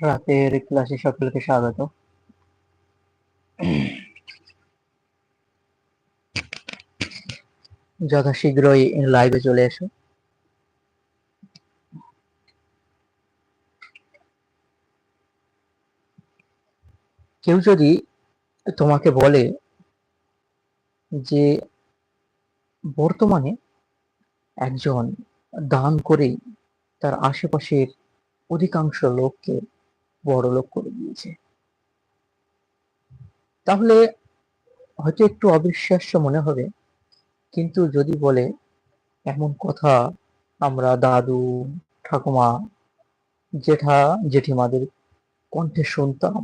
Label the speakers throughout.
Speaker 1: রাতের ক্লাসে সকলকে স্বাগত। যথাশীঘ্রই লাইভে চলে এসো। কেউ যদি তোমাকে বলে যে বর্তমানে একজন দান করেই তার আশেপাশের অধিকাংশ লোককে বড় লোক করে দিয়েছে। তাহলে হয়তো একটু অবিশ্বাস্য মনে হবে, কিন্তু যদি বলে এমন কথা আমরা দাদু, ঠাকুমা, জেঠা, জেঠিমাদের কণ্ঠে শুনতাম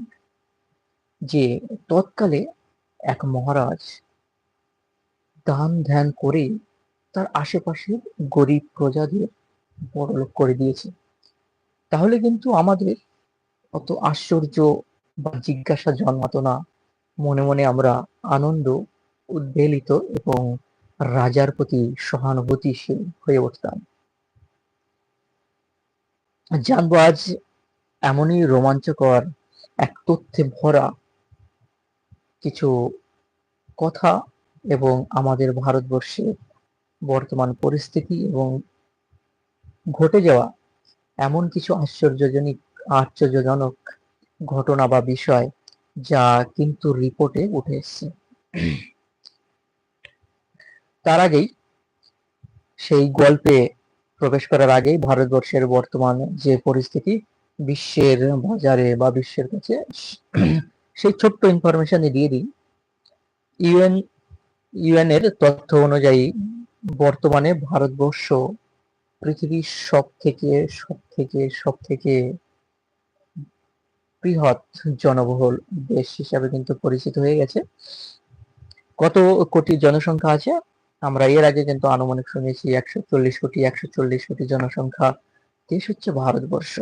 Speaker 1: যে তৎকালে এক মহারাজ দান ধ্যান করে তার আশেপাশের গরিব প্রজাদের বড়লোক করে দিয়েছে। তাহলে কিন্তু আমাদের অত আশ্চর্য বা জিজ্ঞাসা জন্মাতো না। মনে মনে আমরা আনন্দ, উদ্বেলিত এবং রাজার প্রতি সহানুভূতিশীল হয়ে উঠতাম। জানব আজ এমনই রোমাঞ্চকর এক তথ্যে ভরা কিছু কথা এবং আমাদের ভারতবর্ষের বর্তমান পরিস্থিতি এবং ঘটে যাওয়া এমন কিছু আশ্চর্যজনক আশ্চর্যজনক ঘটনা বা বিষয় যা কিন্তু রিপোর্টে উঠে এসছে। তার আগেই সেই গল্পে প্রবেশ করার আগেই ভারতবর্ষের বর্তমান যে পরিস্থিতি, বিশ্বের বাজারে বা বিশ্বের কাছে, সেই ছোট্ট ইনফরমেশন দিয়ে দিই। ইউএন ইউএন এর তথ্য অনুযায়ী বর্তমানে ভারতবর্ষ পৃথিবীর সব থেকে সব থেকে সব থেকে বৃহৎ জনবহুল দেশ হিসাবে কিন্তু পরিচিত হয়ে গেছে। কত কোটি জনসংখ্যা আছে? আমরা এর আগে কিন্তু আনুমানিক শুনেছি একশো চল্লিশ কোটি, একশো চল্লিশ কোটি জনসংখ্যা দেশ হচ্ছে ভারতবর্ষ।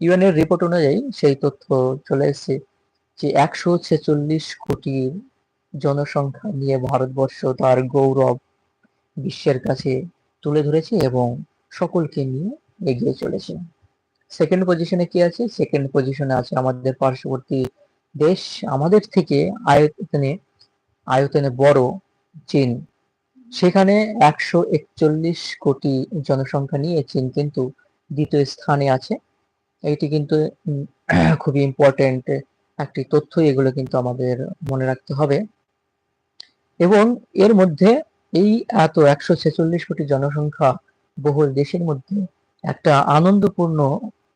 Speaker 1: ইউএন এর রিপোর্ট অনুযায়ী সেই তথ্য চলে এসেছে যে একশো ছেচল্লিশ কোটি জনসংখ্যা নিয়ে ভারতবর্ষ তার গৌরব বিশ্বের কাছে তুলে ধরেছে এবং সকলকে নিয়ে এগিয়ে চলেছে। সেকেন্ড পজিশনে কি আছে? সেকেন্ড পজিশনে আছে আমাদের পার্শ্ববর্তী দেশ। আমাদের থেকে আয়তনে আয়তনে বড় চীন। সেখানে একশো একচল্লিশ কোটি জনসংখ্যা নিয়ে চীন কিন্তু দ্বিতীয় স্থানে আছে। এইটি কিন্তু খুবই ইম্পর্টেন্ট একটি তথ্য। এগুলো কিন্তু আমাদের মনে রাখতে হবে। এবং এর মধ্যে এই এত একশো ছেচল্লিশ কোটি জনসংখ্যা বহুল দেশের মধ্যে একটা আনন্দপূর্ণ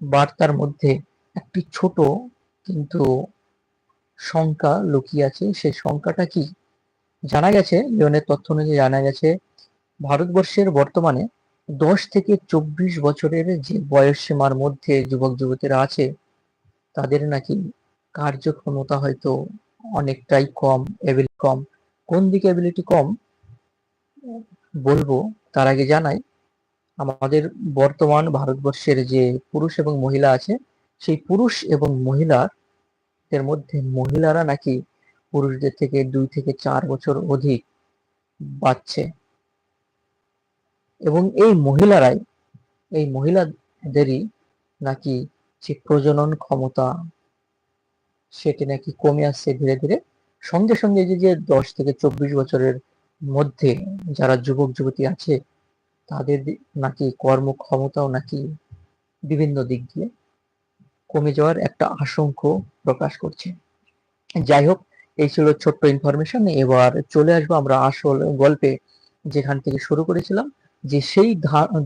Speaker 1: বার্তার মধ্যে একটি ছোট কিন্তু সংখ্যা লুকিয়ে আছে। সেই সংখ্যাটা কি? জানা গেছে, লিওনের তথ্য অনুযায়ী জানা গেছে, ভারতবর্ষের বর্তমানে দশ থেকে চব্বিশ বছরের যে বয়স সীমার মধ্যে যুবক যুবতীরা আছে, তাদের নাকি কার্যক্ষমতা হয়তো অনেকটাই কম এবিলিটি কম। কোন দিকে এবিলিটি কম? বলব, তার আগে জানাই আমাদের বর্তমান ভারতবর্ষের যে পুরুষ এবং মহিলা আছে, সেই পুরুষ এবং মহিলার এর মধ্যে মহিলারা নাকি পুরুষদের থেকে দুই থেকে চার বছর অধিক বাড়ছে। এবং এই মহিলারাই, এই মহিলাদেরই নাকি যে প্রজনন ক্ষমতা, সেটি নাকি কমে আসছে ধীরে ধীরে। সঙ্গে সঙ্গে যে যে দশ থেকে চব্বিশ বছরের মধ্যে যারা যুবক যুবতী আছে তাদের নাকি কর্মক্ষমতাও নাকি বিভিন্ন দিক দিয়ে কমে যাওয়ার একটা আশঙ্ক প্রকাশ করছে। যাই হোক, এই ছিল ছোট্ট ইনফরমেশন এবার চলে আসব আমরা আসল গল্পে, যেখান থেকে শুরু করেছিলাম যে সেই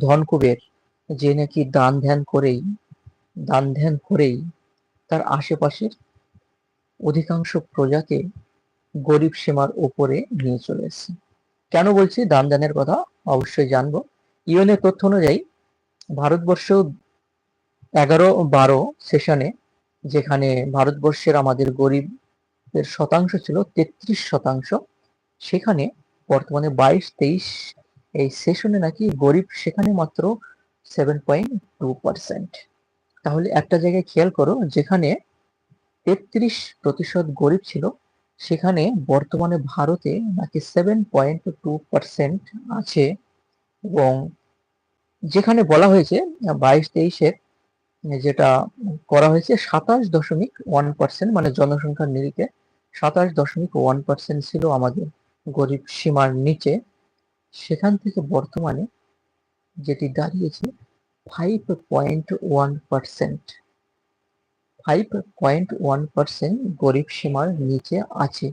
Speaker 1: ধনকুবের যে নাকি দান ধ্যান করেই, দান ধ্যান করেই তার আশেপাশের অধিকাংশ প্রজাকে গরিব সীমার ওপরে নিয়ে চলে এসেছে। কেন বলছি? দান ধ্যানের কথা অবশ্যই জানব। ইউএনের তথ্য অনুযায়ী ভারতবর্ষ এগারো বারো সেশনে, যেখানে ভারতবর্ষের আমাদের গরিবের শতাংশ ছিল তেত্রিশ শতাংশ, সেখানে বর্তমানে বাইশ তেইশ এই সেশনে নাকি গরিব সেখানে মাত্র সেভেন পয়েন্ট টু পার্সেন্ট। তাহলে একটা জায়গায় খেয়াল করো, যেখানে তেত্রিশ প্রতিশত গরিব ছিল সেখানে বর্তমানে ভারতে নাকি সেভেন পয়েন্ট টু পার্সেন্ট আছে এবং যেখানে বলা হয়েছে, বাইশ তেইশের যেটা করা হয়েছে সাতাশ দশমিক ওয়ান পার্সেন্ট মানে জনসংখ্যার নিরিখে সাতাশ দশমিক ওয়ান পার্সেন্ট ছিল আমাদের গরিব সীমার নিচে। সেখান থেকে বর্তমানে যেটি দাঁড়িয়েছে five point one percent five point one percent গরিব সীমার নিচে আছে।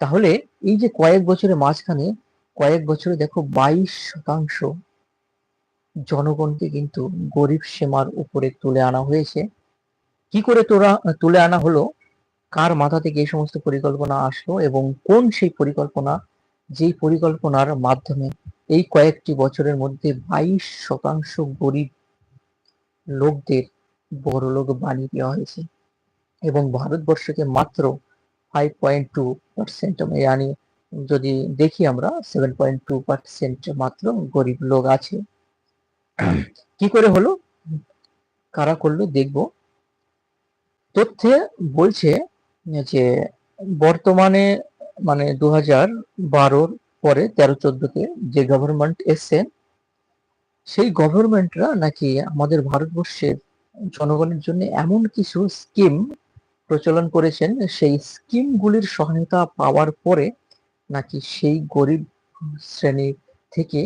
Speaker 1: তাহলে এই যে কয়েক বছরের মাঝখানে, কয়েক বছরে দেখো বাইশ শতাংশ জনগণকে কিন্তু গরিব সীমার উপরে তুলে আনা হয়েছে। কি করে তোরা, তুলে আনা হলো? কার মাথা থেকে এই সমস্ত পরিকল্পনা আসলো এবং কোন সেই পরিকল্পনা? যেই পরিকল্পনার মাধ্যমে এই কয়েকটি বছরের মধ্যে বাইশ শতাংশ গরিব লোকদের বড় লোক বানিয়ে দেওয়া হয়েছে। এবং ভারতবর্ষকে মাত্র ফাইভ পয়েন্ট টু পার্সেন্ট যদি দেখি আমরা সেভেন পয়েন্ট টু পার্সেন্ট মাত্র গরিব লোক আছে। কি করে হলো? কারা করল? দেখব। তথ্যে বলছে যে, বর্তমানে মানে দু হাজার বারোর পরে তেরো চোদ্দতে যে গভর্নমেন্ট এসছে, সেই গভর্নমেন্টরা নাকি আমাদের ভারতবর্ষের জনগণের জন্য এমন কিছু স্কিম প্রচলন করেছেন, সেই স্কিমগুলির সহায়তা পাওয়ার পরে নাকি সেই গরিব শ্রেণি থেকে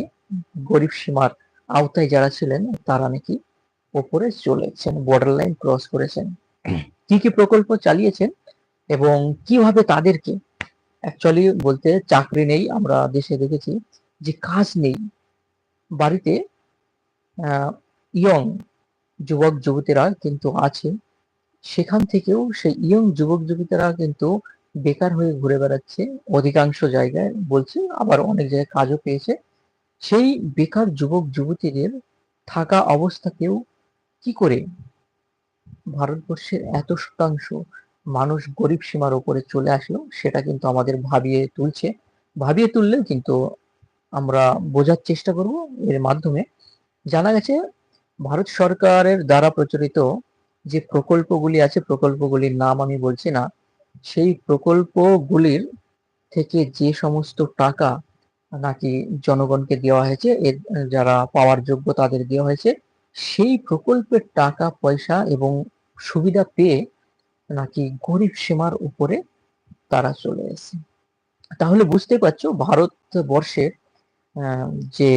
Speaker 1: গরিব সীমার আওতায় যারা ছিলেন, তারা নাকি ওপরে চলেছেন বর্ডার লাইন ক্রস করেছেন। কি কি প্রকল্প চালিয়েছেন এবং কীভাবে তাদেরকে অ্যাকচুয়ালি বলতে চাকরি নেই, আমরা দেশে দেখেছি যে কাজ নেই। বাড়িতে ইয়ং যুবক যুবতীরা কিন্তু আছে। সেখান থেকেও সেই ইয়ং যুবক যুবতীরা কিন্তু বেকার হয়ে ঘুরে বেড়াচ্ছে। অধিকাংশ জায়গায় বলছে, আবার অনেক জায়গায় কাজও পেয়েছে। সেই বেকার যুবক যুবতীদের থাকা অবস্থাকেও কি করে? ভারতবর্ষের এত শতাংশ মানুষ গরিব সীমার উপরে চলে আসলো, সেটা কিন্তু আমাদের ভাবিয়ে তুলছে। ভাবিয়ে তুললেও কিন্তু আমরা বোঝার চেষ্টা করব এর মাধ্যমে। জানা গেছে ভারত সরকারের দ্বারা প্রচলিত যে প্রকল্পগুলি আছে, প্রকল্পগুলির নাম আমি বলছি না, সেই প্রকল্পগুলির থেকে যে সমস্ত টাকা নাকি জনগণকে দেওয়া হয়েছে, এর যারা পাওয়ার যোগ্য তাদের দেওয়া হয়েছে, সেই প্রকল্পের টাকা, পয়সা এবং সুবিধা পেয়ে নাকি গরিব সীমার উপরে তারা চলে এসে তাহলে বুঝতে পারছ ভারতবর্ষের যে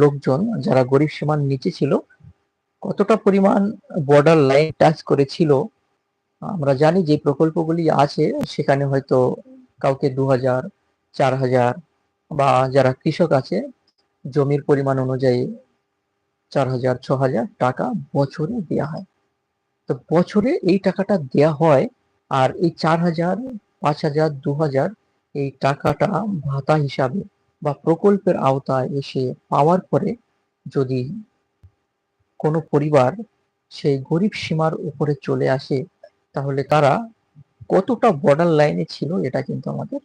Speaker 1: লোকজন যারা গরিব সীমার নিচে ছিল কতটা পরিমাণ বর্ডার লাইন টাচ করেছিল, আমরা জানি যে প্রকল্পগুলি আছে, সেখানে হয়তো কাউকে দু হাজার চার হাজার বা যারা কৃষক আছে, জমির পরিমাণ অনুযায়ী চার হাজার ছ হাজার টাকা বছরে দেয়া হয়। তো বছরে এই টাকাটা দেয়া হয়, আর এই চার হাজার পাঁচ হাজার দু হাজার এই টাকাটা ভাতা হিসাবে বা প্রকল্পের আওতায় এসে পাওয়ার পরে যদি কোনো পরিবার সেই গরিব সীমার উপরে চলে আসে, তাহলে তারা কতটা বর্ডার লাইনে ছিল এটা কিন্তু আমাদের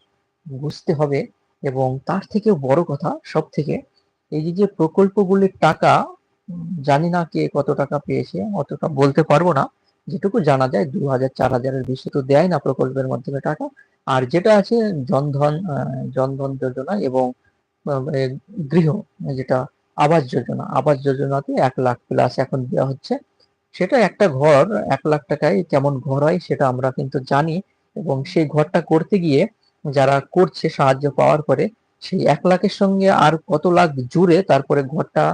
Speaker 1: বুঝতে হবে। এবং তার থেকে বড় কথা সব থেকে এই যে যে প্রকল্পগুলির টাকা, জানি না কে কত টাকা পেয়েছে, অতটা বলতে পারব না। যেটুকু জানা যায়, দু হাজার, চার হাজারের বেশি তো দেয় না প্রকল্পের মাধ্যমে টাকা। আর যেটা আছে জনধন জনধন যোজনা এবং গৃহ, যেটা আবাস যোজনা, আবাস যোজনাতে এক লাখ প্লাস এখন দেওয়া হচ্ছে। সেটা একটা ঘর, এক লাখ টাকায় কেমন ঘর হয় সেটা আমরা কিন্তু জানি এবং সেই ঘরটা করতে গিয়ে যারা করছে সাহায্য পাওয়ার পরে সেই এক লাখের সঙ্গে আর কত লাখ জুড়ে তারপরে ঘরটা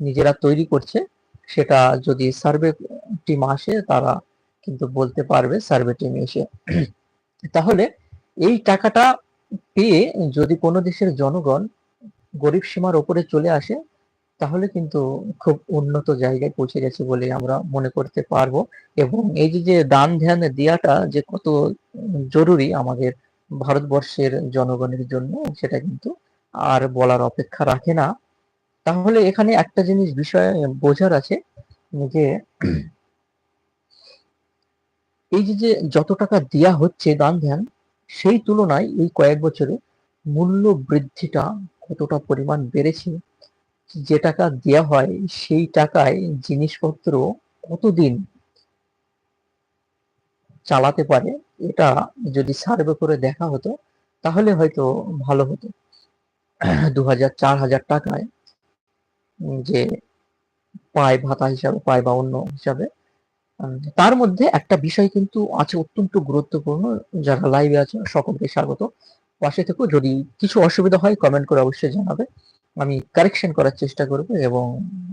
Speaker 1: নিজেরা তৈরি করছে, সেটা যদি সার্ভে টিম আসে তারা কিন্তু বলতে পারবে সার্ভে টিম এসে। তাহলে এই টাকাটা পেয়ে যদি কোনো দেশের জনগণ গরিব সীমার ওপরে চলে আসে তাহলে কিন্তু খুব উন্নত জায়গায় পৌঁছে গেছে বলে আমরা মনে করতে পারব। এবং এই যে যে দান ধ্যান দেওয়াটা যে কত জরুরি আমাদের ভারতবর্ষের জনগণের জন্য, সেটা কিন্তু আর বলার অপেক্ষা রাখে না। তাহলে এখানে একটা জিনিস বিষয় বোঝার আছে যে, এই যে যে যত টাকা দেয়া হচ্ছে দান ধ্যান, সেই তুলনায় এই কয়েক বছরে মূল্য বৃদ্ধিটা কতটা পরিমাণ বেড়েছে যে টাকা দেওয়া হয়, সেই টাকায় জিনিসপত্র কতদিন চালাতে পারে, এটা যদি সার্ভে করে দেখা হতো, তাহলে হয়তো ভালো হতো। দু হাজার চার হাজার টাকায় যে পায় ভাতা হিসাবে, পায় বা অন্য হিসাবে তার মধ্যে একটা বিষয় কিন্তু আছে অত্যন্ত গুরুত্বপূর্ণ, যারা লাইভে আছে, সকলকে স্বাগত। পাশে থেকে যদি কিছু অসুবিধা হয় কমেন্ট করে অবশ্যই জানাবে। আমি কারেকশন করার চেষ্টা করব এবং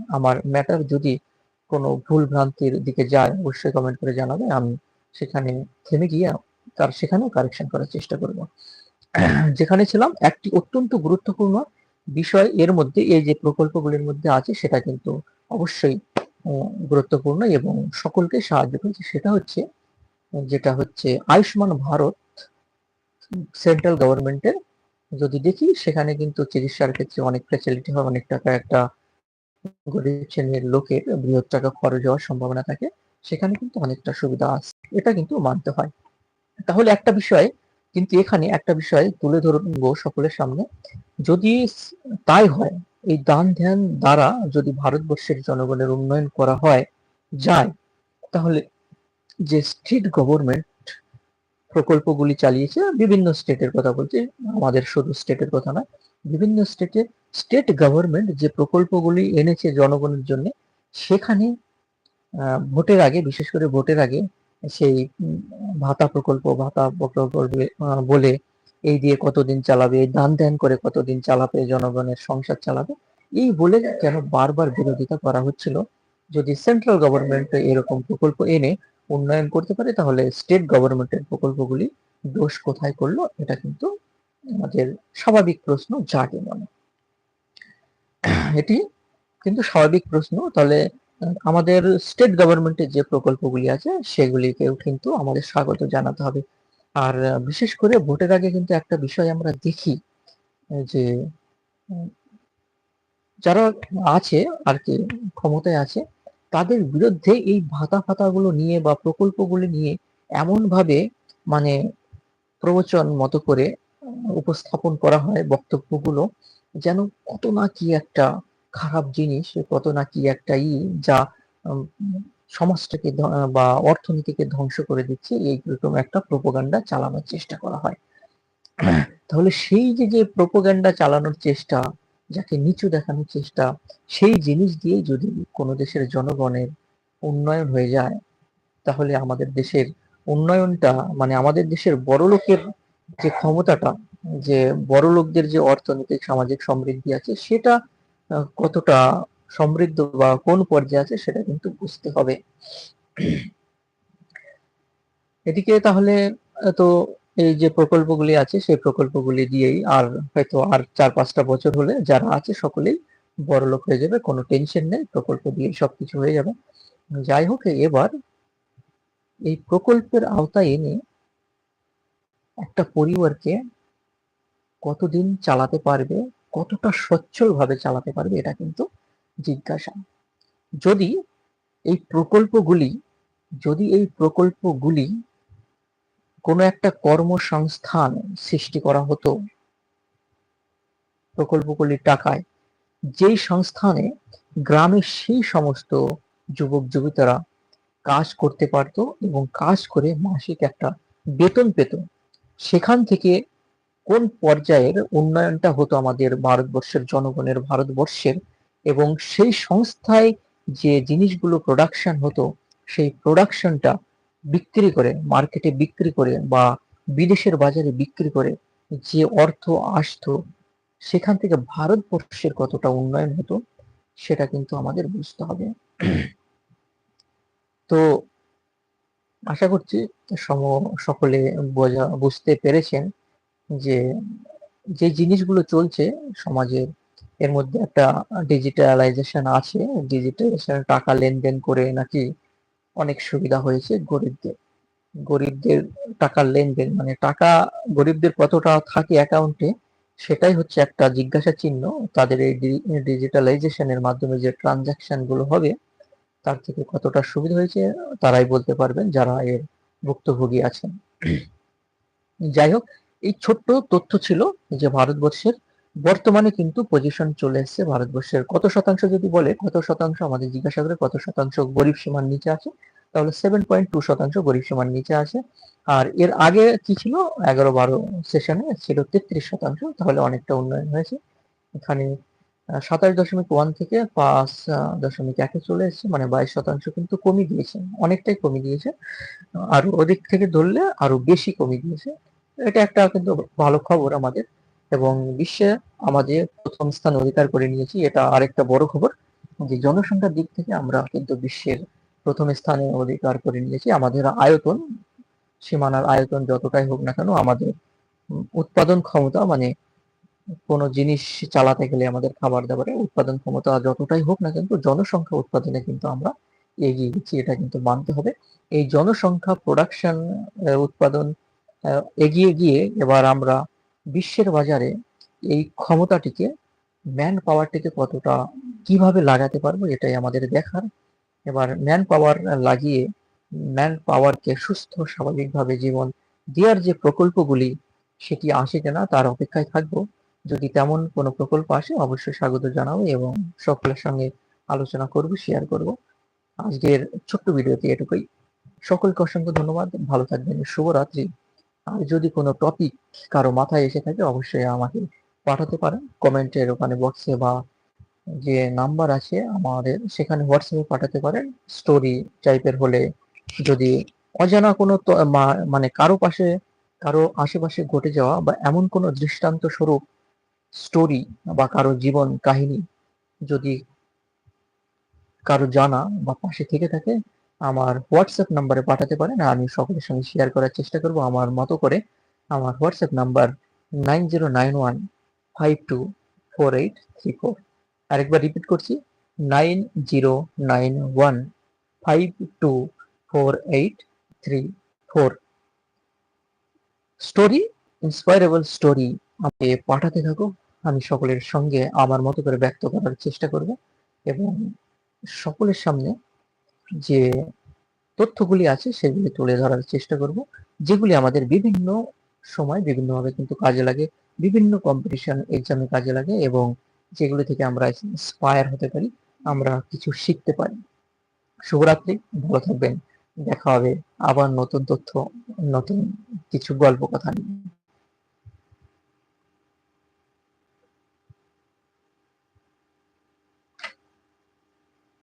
Speaker 1: আমার ম্যাটার যদি কোনো ভুল ভ্রান্তির দিকে যায়, অবশ্যই কমেন্ট করে জানাবে। আমি সেখানে থেমে গিয়ে তার সেখানেও কারেকশন করার চেষ্টা করব। যেখানে ছিলাম, একটি অত্যন্ত গুরুত্বপূর্ণ বিষয় এর মধ্যে, এই যে প্রকল্পগুলির মধ্যে আছে, সেটা কিন্তু অবশ্যই গুরুত্বপূর্ণ এবং সকলকে সাহায্য করছে। সেটা হচ্ছে, যেটা হচ্ছে আয়ুষ্মান ভারত সেন্ট্রাল গভর্নমেন্টের যদি দেখি, সেখানে কিন্তু চিকিৎসার ক্ষেত্রে অনেক ফ্যাসিলিটি হয়, অনেক টাকা একটা গরিব শ্রেণির লোকের বৃহৎ টাকা খরচ হওয়ার সম্ভাবনা থাকে, সেখানে কিন্তু অনেকটা সুবিধা আছে। এটা কিন্তু মানতে হয়। তাহলে একটা বিষয়, কিন্তু এখানে একটা বিষয় তুলে ধরবো সকলের সামনে। যদি তাই হয়, এই দান ধ্যান দ্বারা যদি ভারতবর্ষের জনগণের উন্নয়ন করা হয়, যায়, তাহলে যে স্টেট গভর্নমেন্ট প্রকল্পগুলি চালিয়েছে বিভিন্ন স্টেটের কথা বলছি, আমাদের শুধু স্টেটের কথা না বিভিন্ন স্টেটে স্টেট গভর্নমেন্ট যে প্রকল্পগুলি এনেছে জনগণের জন্য, সেখানে ভোটের আগে, বিশেষ করে ভোটের আগে সেই ভাতা প্রকল্প ভাতা প্রকল্প বলে এই দিয়ে কতদিন চালাবে, দান ধ্যান করে কতদিন চালাবে, জনগণের সংসার চালাবে, এই বলে কেন বারবার বিরোধিতা করা হচ্ছিল? যদি সেন্ট্রাল গভর্নমেন্ট এরকম প্রকল্প এনে উন্নয়ন করতে পারে, তাহলে স্টেট গভর্নমেন্টের প্রকল্পগুলি দোষ কোথায় করল এটা কিন্তু আমাদের স্বাভাবিক প্রশ্ন, জাগে মনে। এটি কিন্তু স্বাভাবিক প্রশ্ন, তাহলে আমাদের স্টেট গভর্নমেন্টের যে প্রকল্পগুলি আছে, সেগুলিকেও কিন্তু আমাদের স্বাগত জানাতে হবে। আর বিশেষ করে ভোটের আগে কিন্তু একটা বিষয় আমরা দেখি, যে যারা আছে আর কি, ক্ষমতায় আছে তাদের বিরুদ্ধে এই ভাতা ফাতাগুলো নিয়ে বা প্রকল্পগুলি নিয়ে এমন ভাবে মানে প্রবচন মতো করে উপস্থাপন করা হয় বক্তব্যগুলো, যেন কত না কি একটা খারাপ জিনিস, কত না কি একটা ই যা সমাজটাকে বা অর্থনীতিকে ধ্বংস করে দিচ্ছে এইরকম একটা প্রোপোগান্ডা চালানোর চেষ্টা করা হয়। তাহলে সেই যে যে প্রোপোগান্ডা চালানোর চেষ্টা যাকে নিচু দেখানোর চেষ্টা, সেই জিনিস দিয়ে যদি কোনো দেশের জনগণের উন্নয়ন হয়ে যায়, তাহলে আমাদের দেশের উন্নয়নটা মানে আমাদের দেশের বড় লোকের যে ক্ষমতাটা, যে বড় লোকদের যে অর্থনৈতিক, সামাজিক সমৃদ্ধি আছে, সেটা কতটা সমৃদ্ধ বা কোন পর্যায়ে আছে, সেটা কিন্তু বুঝতে হবে। এদিকে তাহলে তো এই যে প্রকল্পগুলি আছে, সেই প্রকল্পগুলি দিয়েই আর হয়তো আর চার পাঁচটা বছর হলে যারা আছে সকলেই বড় লোক হয়ে যাবে, কোনো টেনশন নেই, প্রকল্প দিয়ে সবকিছু হয়ে যাবে। যাই হোক, এবার এই প্রকল্পের আওতায় এনে একটা পরিবারকে কতদিন চালাতে পারবে, কতটা সচ্ছল ভাবে চালাতে পারবে এটা কিন্তু জিজ্ঞাসা। যদি এই প্রকল্পগুলি, যদি এই প্রকল্পগুলি কোনো একটা কর্মসংস্থান সৃষ্টি করা হতো প্রকল্পগুলির টাকায়। যেই সংস্থানে গ্রামের সেই সমস্ত যুবক, যুবতীরা কাজ করতে পারত এবং কাজ করে মাসিক একটা বেতন পেত। সেখান থেকে কোন পর্যায়ের উন্নয়নটা হতো আমাদের ভারতবর্ষের জনগণের ভারতবর্ষের এবং সেই সংস্থায় যে জিনিসগুলো প্রোডাকশন হতো, সেই প্রোডাকশনটা বিক্রি করে মার্কেটে বিক্রি করে বা বিদেশের বাজারে বিক্রি করে যে অর্থ আসতো, সেখান থেকে ভারতবর্ষের কতটা উন্নয়ন হতো, সেটা কিন্তু আমাদের বুঝতে হবে। তো আশা করছি সম, সকলে বোঝা, বুঝতে পেরেছেন যে যে জিনিসগুলো চলছে সমাজে এর মধ্যে একটা ডিজিটালাইজেশন আছে ডিজিটালাইজেশন টাকা লেনদেন করে নাকি অনেক সুবিধা হয়েছে গরিবদের। গরিবদের টাকার লেনদেন মানে টাকা গরিবদের কতটা থাকে অ্যাকাউন্টে সেটাই হচ্ছে একটা জিজ্ঞাসা চিহ্ন। তাদের এই ডিজিটালাইজেশনের মাধ্যমে যে ট্রানজাকশনগুলো হবে, তার থেকে কতটা সুবিধা হয়েছে তারাই বলতে পারবেন যারা এর ভুক্তভোগী আছেন। যাই হোক, এই ছোট্ট তথ্য ছিল যে ভারতবর্ষের বর্তমানে কিন্তু পজিশন চলে এসছে ভারতবর্ষের। কত শতাংশ যদি বলে, কত শতাংশ আমাদের জিজ্ঞাসা করে, কত শতাংশ গরিব সীমার নিচে আছে? তাহলে সেভেন পয়েন্ট টু শতাংশ গরিব সীমার নিচে আছে। আর এর আগে কি ছিল? এগারো বারো সেশনে ছিল তেত্রিশ শতাংশ, তাহলে অনেকটা উন্নয়ন হয়েছে। এখানে সাতাশ দশমিক ওয়ান থেকে পাঁচ দশমিক একে চলে এসেছে মানে বাইশ শতাংশ কিন্তু কমে দিয়েছে, অনেকটাই কমে দিয়েছে। আরও ওদিক থেকে ধরলে আরও বেশি কমে দিয়েছে। এটা একটা কিন্তু ভালো খবর আমাদের। এবং বিশ্বে আমাদের প্রথম স্থান অধিকার করে নিয়েছি, এটা আরেকটা বড় খবর যে জনসংখ্যার দিক থেকে আমরা কিন্তু বিশ্বের প্রথম স্থানে অধিকার করে নিয়েছি। আমাদের আয়তন, সীমানার আয়তন যতটাই হোক না কেন, আমাদের উৎপাদন ক্ষমতা মানে কোনো জিনিস চালাতে গেলে আমাদের খাবার দাবারে উৎপাদন ক্ষমতা যতটাই হোক না কিন্তু জনসংখ্যা উৎপাদনে কিন্তু আমরা এগিয়ে গেছি, এটা কিন্তু মানতে হবে। এই জনসংখ্যা প্রোডাকশন উৎপাদন এগিয়ে গিয়ে এবার আমরা বিশ্বের বাজারে এই ক্ষমতাটিকে ম্যান পাওয়ারটিকে কতটা কীভাবে লাগাতে পারব এটাই আমাদের দেখার। এবার ম্যান পাওয়ার লাগিয়ে ম্যান পাওয়ারকে সুস্থ, স্বাভাবিকভাবে জীবন দেওয়ার যে প্রকল্পগুলি সেটি আসে কিনা তার অপেক্ষায় থাকব। যদি তেমন কোনো প্রকল্প আসে অবশ্যই স্বাগত জানাব এবং সকলের সঙ্গে আলোচনা করব শেয়ার করব। আজকের ছোট্ট ভিডিওতে এটুকুই। সকলকে অসংখ্য ধন্যবাদ। ভালো থাকবেন। শুভরাত্রি। আর যদি কোনো টপিক কারও মাথায় এসে থাকে, অবশ্যই আমাকে পাঠাতে পারেন। কমেন্টের ওখানে বক্সে বা যে নাম্বার আছে আমাদের, সেখানে হোয়াটসঅ্যাপে পাঠাতে পারেন। স্টোরি টাইপের হলে যদি অজানা কোনো মানে কারও পাশে, কারও আশেপাশে ঘটে যাওয়া বা এমন কোনো দৃষ্টান্ত স্বরূপ স্টোরি বা কারও জীবন কাহিনী যদি কারও জানা বা পাশে থেকে থাকে আমার হোয়াটসঅ্যাপ নাম্বারে পাঠাতে পারেন। আর আমি সকলের সঙ্গে শেয়ার করার চেষ্টা করব। আমার মতো করে আমার WhatsApp number nine zero nine one five two four eight three four আরেকবার রিপিট করছি nine zero nine one five two four eight three four story inspirable story আমাকে পাঠাতে থাকো। আমি সকলের সঙ্গে আমার মতো করে ব্যক্ত করার চেষ্টা করব এবং সকলের সামনে যে তথ্যগুলি আছে সেগুলি তুলে ধরার চেষ্টা করব, যেগুলি আমাদের বিভিন্ন সময় বিভিন্নভাবে কিন্তু কাজে লাগে, বিভিন্ন কম্পিটিশন এক্সামে কাজে লাগে এবং যেগুলি থেকে আমরা ইন্সপায়ার হতে পারি, আমরা কিছু শিখতে পারি। শুভরাত্রি, ভালো থাকবেন, দেখা হবে আবার নতুন তথ্য, নতুন কিছু গল্প কথা নিয়ে।